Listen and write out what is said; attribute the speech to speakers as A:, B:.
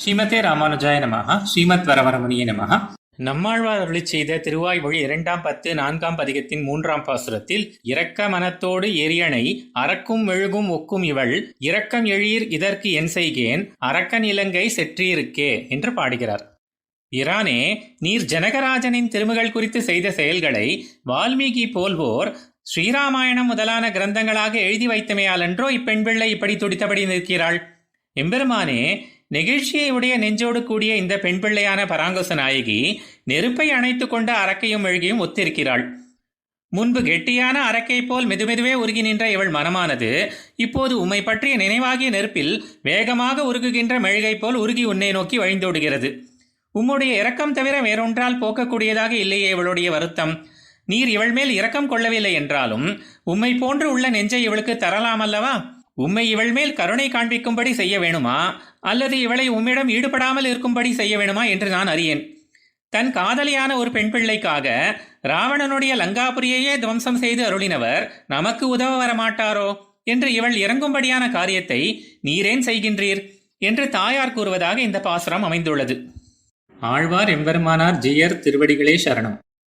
A: ஸ்ரீமதே ராமானுஜாய நமஹ ஸ்ரீமத் வரவரமணிய நமஹ. நம்மாழ்வார் அருளி செய்த திருவாய்மொழி இரண்டாம் பத்து நான்காம் பதிகத்தின் மூன்றாம் பாசுரத்தில் இரக்க மனத்தோடு எரியணை அறக்கும் மெழுகும் ஒக்கும் இவள் இரக்கம் எழீர் இதற்கு என் செய்கேன் அரக்கன் இலங்கை செற்றியிருக்கே என்று பாடுகிறார். இரானே நீர் ஜனகராஜனின் திருமகள் குறித்து செய்த செயல்களை வால்மீகி போல்வோர் ஸ்ரீராமாயணம் முதலான கிரந்தங்களாக எழுதி வைத்தமையாலன்றோ இப்பெண் பிள்ளை இப்படி துடித்தபடி நிற்கிறாள். எம்பெருமானே நெகிழ்ச்சியை உடைய நெஞ்சோடு கூடிய இந்த பெண் பிள்ளையான பராங்கச நாயகி நெருப்பை அணைத்து கொண்ட அரக்கையும் மெழுகியும் ஒத்திருக்கிறாள். முன்பு கெட்டியான அரக்கை போல் மெதுமெதுவே உருகி நின்ற இவள் மனமானது இப்போது உம்மை பற்றிய நினைவாகிய நெருப்பில் வேகமாக உருகுகின்ற மெழுகை போல் உருகி உன்னை நோக்கி வழிந்தோடுகிறது. உம்முடைய இரக்கம் தவிர வேறொன்றால் போக்கக்கூடியதாக இல்லையே இவளுடைய வருத்தம். நீர் இவள் மேல் இரக்கம் கொள்ளவில்லை என்றாலும் உம்மை போன்று உள்ள நெஞ்சை இவளுக்கு தரலாமல்லவா? உம்மை இவள் மேல் கருணை காண்பிக்கும்படி செய்ய வேணுமா? அல்லது இவளை உம்மிடம் ஈடுபடாமல் இருக்கும்படி செய்ய வேணுமா என்று நான் அறியேன். தன் காதலியான ஒரு பெண் பிள்ளைக்காக ராவணனுடைய லங்காபுரியையே துவம்சம் செய்து அருளினவர் நமக்கு உதவ வரமாட்டாரோ? என்று இவள் இறங்கும்படியான காரியத்தை நீரேன் செய்கின்றீர் என்று தாயார் கூறுவதாக இந்த பாசுரம் அமைந்துள்ளது. ஆழ்வார் எம்பெருமானார் ஜியர் திருவடிகளே சரணம்.